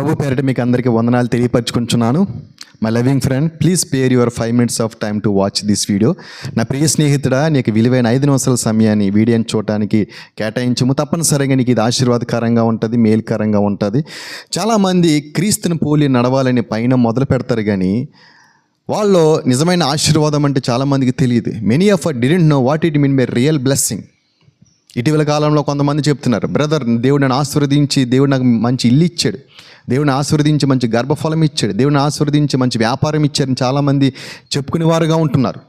ప్రభు పేరిట మీకు అందరికీ వందనాలు తెలియపరచుకుంటున్నాను. My loving friend please spare your five minutes of time to watch this video నా ప్రియ స్నేహితుడా నీకు విలువైన ఐదు నిమిషాల సమయాన్ని వీడియోని చూడటానికి కేటాయించము. తప్పనిసరిగా నీకు ఇది ఆశీర్వాదకరంగా ఉంటుంది మేలుకరంగా ఉంటుంది. చాలామంది క్రీస్తుని పోలి నడవాలని పైన మొదలు పెడతారు కానీ వాళ్ళు నిజమైన ఆశీర్వాదం అంటే చాలామందికి తెలియదు. Many of a didn't know what it mean by real blessing ఇటీవల కాలంలో కొంతమంది చెప్తున్నారు బ్రదర్ దేవుడు నన్ను ఆశీర్వదించి దేవుడు నాకు మంచి ఇల్లు ఇచ్చాడు. దేవుని ఆశీర్వదించి మంచి గర్భఫలం ఇచ్చాడు. దేవుని ఆశీర్వదించి మంచి వ్యాపారం ఇచ్చారని చాలామంది చెప్పుకునేవారుగా ఉంటున్నారు.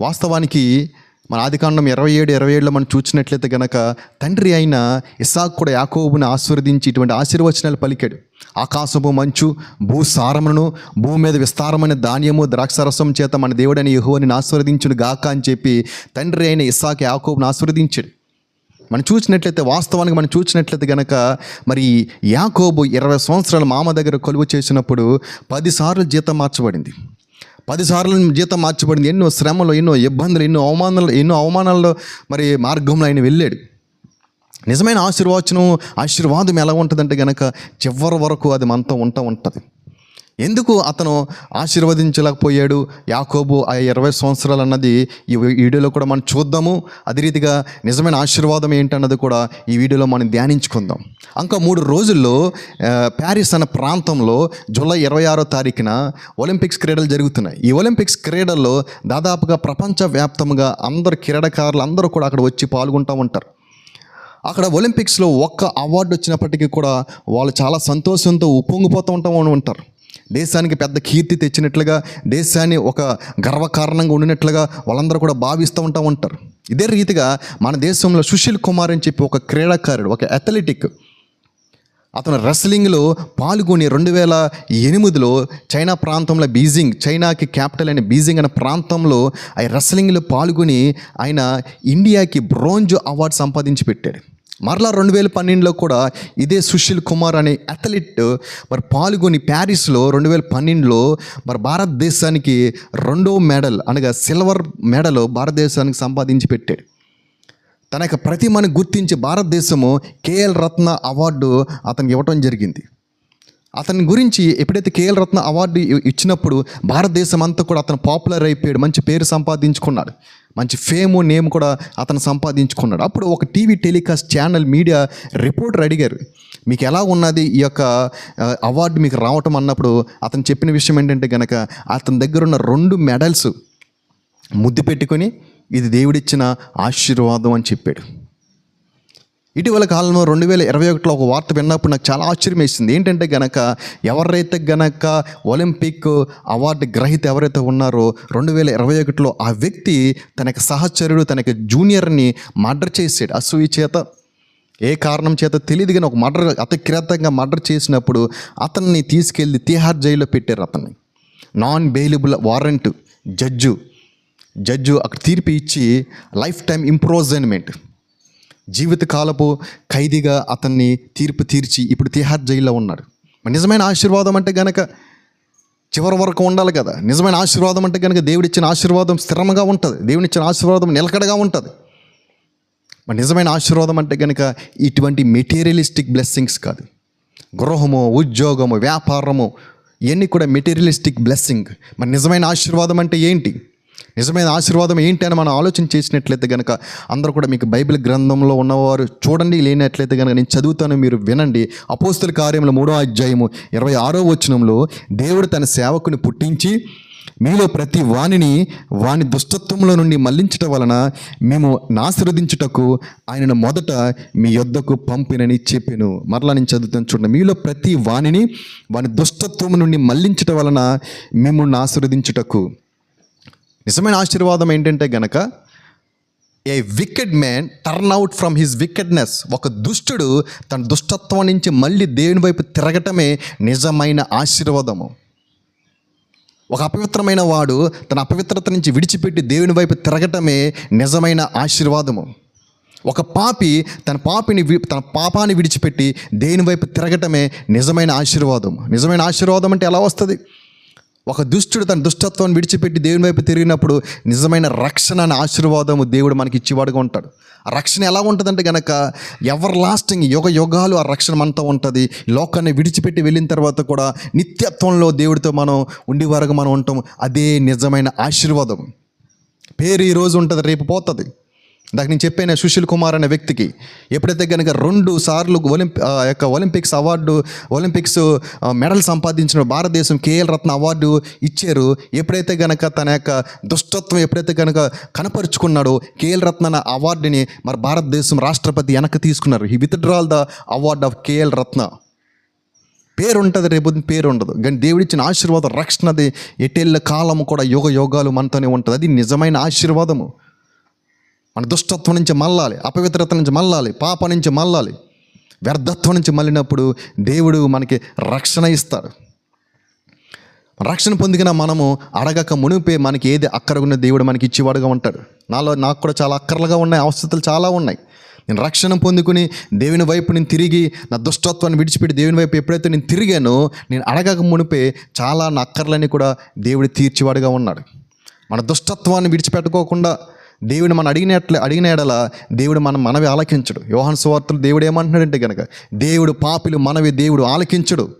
వాస్తవానికి మన ఆదికాండం ఇరవై ఏడు ఇరవై ఏడులో మనం చూసినట్లయితే గనక తండ్రి అయిన ఇసాక్ కూడా యాకోబుని ఆశీర్వదించి ఇటువంటి ఆశీర్వచనాలు పలికాడు. ఆకాశపు మంచు భూసారమును భూమి మీద విస్తారమైన ధాన్యము ద్రాక్షరసం చేత మన దేవుడని యెహోవాని ఆశీర్వదించును గాక అని చెప్పి తండ్రి అయిన ఇసాక్ యాకోబుని ఆశీర్వదించాడు. మనం చూసినట్లయితే వాస్తవానికి మనం చూసినట్లయితే గనక మరి యాకోబు ఇరవై సంవత్సరాలు మామ దగ్గర కొలువు చేసినప్పుడు పదిసార్లు జీతం మార్చబడింది. పదిసార్లు జీతం మార్చబడింది. ఎన్నో శ్రమలు ఎన్నో ఇబ్బందులు ఎన్నో అవమానాలు ఎన్నో అవమానాల్లో మరి మార్గంలో ఆయన వెళ్ళాడు. నిజమైన ఆశీర్వచనం ఆశీర్వాదం ఎలా ఉంటుందంటే కనుక చివరి వరకు అది మనతో ఉంటా ఉంటుంది. ఎందుకు అతను ఆశీర్వదించలేకపోయాడు? యాకోబు ఆ ఇరవై సంవత్సరాలు అన్నది ఈ వీడియోలో కూడా మనం చూద్దాము. అదే రీతిగా నిజమైన ఆశీర్వాదం ఏంటన్నది కూడా ఈ వీడియోలో మనం ధ్యానించుకుందాం. ఇంకా మూడు రోజుల్లో ప్యారిస్ అనే ప్రాంతంలో జూలై ఇరవై ఆరో తారీఖున ఒలింపిక్స్ క్రీడలు జరుగుతున్నాయి. ఈ ఒలింపిక్స్ క్రీడల్లో దాదాపుగా ప్రపంచవ్యాప్తంగా అందరు క్రీడాకారులు అందరూ కూడా అక్కడ వచ్చి పాల్గొంటూ ఉంటారు. అక్కడ ఒలింపిక్స్లో ఒక్క అవార్డు వచ్చినప్పటికీ కూడా వాళ్ళు చాలా సంతోషంతో ఉప్పొంగిపోతూ ఉంటామని ఉంటారు. దేశానికి పెద్ద కీర్తి తెచ్చినట్లుగా దేశాన్ని ఒక గర్వకారణంగా ఉండినట్లుగా వాళ్ళందరూ కూడా భావిస్తూ ఉంటా ఉంటారు. ఇదే రీతిగా మన దేశంలో సుశీల్ కుమార్ అని చెప్పి ఒక క్రీడాకారుడు ఒక అథ్లెటిక్ అతను రెస్లింగ్లో పాల్గొని రెండు వేల ఎనిమిదిలో చైనా ప్రాంతంలో బీజింగ్ చైనాకి క్యాపిటల్ అయిన బీజింగ్ అనే ప్రాంతంలో ఆ రెస్లింగ్లో పాల్గొని ఆయన ఇండియాకి బ్రోంజ్ అవార్డు సంపాదించి పెట్టాడు. మరలా రెండు వేల పన్నెండులో కూడా ఇదే సుశీల్ కుమార్ అనే అథ్లెట్ మరి పాల్గొని ప్యారిస్లో రెండు వేల పన్నెండులో మరి భారతదేశానికి రెండో మెడల్ అనగా సిల్వర్ మెడల్ భారతదేశానికి సంపాదించి పెట్టాడు. తన యొక్క ప్రతిమను గుర్తించి భారతదేశము కేఎల్ రత్న అవార్డు అతనికి ఇవ్వటం జరిగింది. అతని గురించి ఎప్పుడైతే కేఎల్ రత్న అవార్డు ఇచ్చినప్పుడు భారతదేశం అంతా కూడా అతను పాపులర్ అయిపోయాడు మంచి పేరు సంపాదించుకున్నాడు. మంచి ఫేము నేమ్ కూడా అతను సంపాదించుకున్నాడు. అప్పుడు ఒక TV telecast channel media reporter అడిగారు మీకు ఎలా ఉన్నది ఈ యొక్క అవార్డు మీకు రావటం? అన్నప్పుడు అతను చెప్పిన విషయం ఏంటంటే కనుక అతని దగ్గర ఉన్న రెండు మెడల్స్ ముద్దు పెట్టుకొని ఇది దేవుడిచ్చిన ఆశీర్వాదం అని చెప్పాడు. ఇటీవల కాలంలో రెండు వేల ఇరవై ఒకటిలో ఒక వార్త విన్నప్పుడు నాకు చాలా ఆశ్చర్యం వేసింది ఏంటంటే గనక ఎవరైతే గనక ఒలింపిక్ అవార్డు గ్రహీత ఎవరైతే ఉన్నారో రెండు వేల ఇరవై ఒకటిలో ఆ వ్యక్తి తన సహచరుడు తన యొక్క జూనియర్ని మర్డర్ చేసాడు అసూయి చేత ఏ కారణం చేత తెలియదు కానీ ఒక మర్డర్ అతికిరాతంగా మర్డర్ చేసినప్పుడు అతన్ని తీసుకెళ్ళి తిహార్ జైల్లో పెట్టారు అతన్ని. Non bailable warrant judge. Judge అక్కడ తీర్పు ఇచ్చి లైఫ్ టైం ఇంప్రోజన్మెంట్. జీవితకాలపు ఖైదీగా అతన్ని తీర్పు తీర్చి ఇప్పుడు తిహార్ జైల్లో ఉన్నాడు. నిజమైన ఆశీర్వాదం అంటే గనక చివరి వరకు ఉండాలి కదా. నిజమైన ఆశీర్వాదం అంటే కనుక దేవుడిచ్చిన ఆశీర్వాదం స్థిరంగా ఉంటుంది. దేవుడిచ్చిన ఆశీర్వాదం నిలకడగా ఉంటుంది. మరి నిజమైన ఆశీర్వాదం అంటే కనుక ఇటువంటి మెటీరియలిస్టిక్ బ్లెస్సింగ్స్ కాదు. గృహము ఉద్యోగము వ్యాపారము ఇవన్నీ కూడా మెటీరియలిస్టిక్ బ్లెస్సింగ్. మరి నిజమైన ఆశీర్వాదం అంటే ఏంటి? నిజమైన ఆశీర్వాదం ఏంటి అని మనం ఆలోచన చేసినట్లయితే కనుక అందరూ కూడా మీకు బైబిల్ గ్రంథంలో ఉన్నవారు చూడండి లేనట్లయితే కనుక నేను చదువుతాను మీరు వినండి. అపోస్తుల కార్యంలో మూడో అధ్యాయము ఇరవై ఆరో వచనంలో దేవుడు తన సేవకుని పుట్టించి మీలో ప్రతి వాణిని వాని దుష్టత్వంలో నుండి మళ్ళించటం వలన మేము నాశీర్వదించుటకు ఆయనను మొదట మీ యొద్దకు పంపినని చెప్పాను. మరలా నేను చదువుతాను చూడండి. మీలో ప్రతి వాణిని వాని దుష్టత్వం నుండి మళ్ళించటం వలన మేము నాశీర్వదించుటకు. నిజమైన ఆశీర్వాదం ఏంటంటే గనక a wicked man turn out from his wickedness ఒక దుష్టుడు తన దుష్టత్వం నుంచి మళ్ళీ దేవుని వైపు తిరగటమే నిజమైన ఆశీర్వాదము. ఒక అపవిత్రమైన వాడు తన అపవిత్రత నుంచి విడిచిపెట్టి దేవుని వైపు తిరగటమే నిజమైన ఆశీర్వాదము. ఒక పాపి తన పాపిని తన పాపాన్ని విడిచిపెట్టి దేవుని వైపు తిరగటమే నిజమైన ఆశీర్వాదం నిజమైన ఆశీర్వాదం అంటే ఎలా వస్తుంది? ఒక దుష్టుడు తన దుష్టత్వాన్ని విడిచిపెట్టి దేవుని వైపు తిరిగినప్పుడు నిజమైన రక్షణ అనే ఆశీర్వాదము దేవుడు మనకి ఇచ్చేవాడుగా ఉంటాడు. ఆ రక్షణ ఎలా ఉంటుందంటే కనుక ఎవర్ లాస్టింగ్ యుగ యుగాలు ఆ రక్షణ మనతో ఉంటుంది. లోకాన్ని విడిచిపెట్టి వెళ్ళిన తర్వాత కూడా నిత్యత్వంలో దేవుడితో మనం ఉండి వరకు మనం ఉంటాం అదే నిజమైన ఆశీర్వాదం. పేరు ఈ రోజు ఉంటుంది రేపు పోతుంది. ఇందాక నేను చెప్పాను సుశీల్ కుమార్ అనే వ్యక్తికి ఎప్పుడైతే కనుక రెండు సార్లు ఒలింపి యొక్క ఒలింపిక్స్ అవార్డు ఒలింపిక్స్ మెడల్ సంపాదించిన భారతదేశం కేఎల్ రత్న అవార్డు ఇచ్చారు. ఎప్పుడైతే కనుక తన యొక్క దుష్టత్వం ఎప్పుడైతే కనుక కనపరుచుకున్నాడో కేఎల్ రత్న అవార్డుని మరి భారతదేశం రాష్ట్రపతి వెనక్కి తీసుకున్నారు. ఈ withdrawal the award of Khel Ratna. పేరు ఉంటుంది రేపు పేరు ఉండదు కానీ దేవుడిచ్చిన ఆశీర్వాదం రక్షణది ఎటెళ్ళ కాలం కూడా యోగ యోగాలు మనతోనే ఉంటుంది. అది నిజమైన ఆశీర్వాదము. మన దుష్టత్వం నుంచి మల్లాలి అపవిత్రత నుంచి మళ్ళాలి పాప నుంచి మళ్ళాలి. వ్యర్థత్వం నుంచి మళ్ళినప్పుడు దేవుడు మనకి రక్షణ ఇస్తాడు. రక్షణ పొందిన మనము అడగక మునిపే మనకి ఏది అక్కర ఉన్న దేవుడు మనకి ఇచ్చేవాడుగా ఉంటాడు. నాలో నాకు కూడా చాలా అక్కర్లుగా ఉన్నాయి అవస్థలు చాలా ఉన్నాయి. నేను రక్షణ పొందుకుని దేవుని వైపు నేను తిరిగి నా దుష్టత్వాన్ని విడిచిపెట్టి దేవుని వైపు ఎప్పుడైతే నేను తిరిగానో నేను అడగక మునిపే చాలా నా అక్కర్లని కూడా దేవుడు తీర్చేవాడుగా ఉన్నాడు. మన దుష్టత్వాన్ని విడిచిపెట్టుకోకుండా దేవుడు మనం అడిగినట్లు అడిగిన ఎడల దేవుడు మనం మనవి ఆలకించడు. యోహన్ సువార్తలు దేవుడు ఏమంటున్నాడంటే కనుక దేవుడు పాపిలు మనవి దేవుడు ఆలకించడు.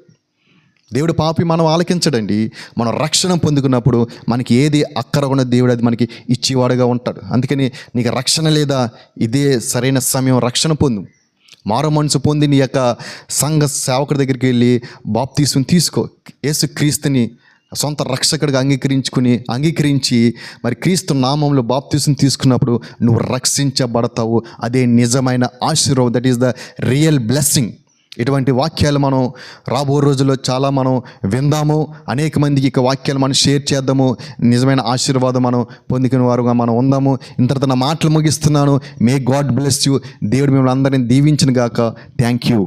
దేవుడు పాపి మనం ఆలకించడండి. మనం రక్షణ పొందుకున్నప్పుడు మనకి ఏది అక్కర ఉన్న దేవుడు అది మనకి ఇచ్చేవాడుగా ఉంటాడు. అందుకని నీకు రక్షణ లేదా ఇదే సరైన సమయం రక్షణ పొందు. మారు మనసు పొంది నీ యొక్క సంఘ సేవకుడి దగ్గరికి వెళ్ళి బాప్తీసుని తీసుకో. యేసు క్రీస్తుని సొంత రక్షకుడిగా అంగీకరించుకుని అంగీకరించి మరి క్రీస్తు నామంలో బాప్తీసుని తీసుకున్నప్పుడు నువ్వు రక్షించబడతావు. అదే నిజమైన ఆశీర్వాదం. That is the real blessing ఇటువంటి వాక్యాలు మనం రాబో రోజుల్లో చాలా మనం విందాము. అనేక మందికి ఇక వాక్యాలు మనం షేర్ చేద్దాము. నిజమైన ఆశీర్వాదం మనం పొందుకునే వారుగా మనం ఉందాము. ఇంతటితో నా మాటలు ముగిస్తున్నాను. మే గాడ్ బ్లెస్ యూ దేవుడు మిమ్మల్ని అందరిని దీవించిన గాక. Thank you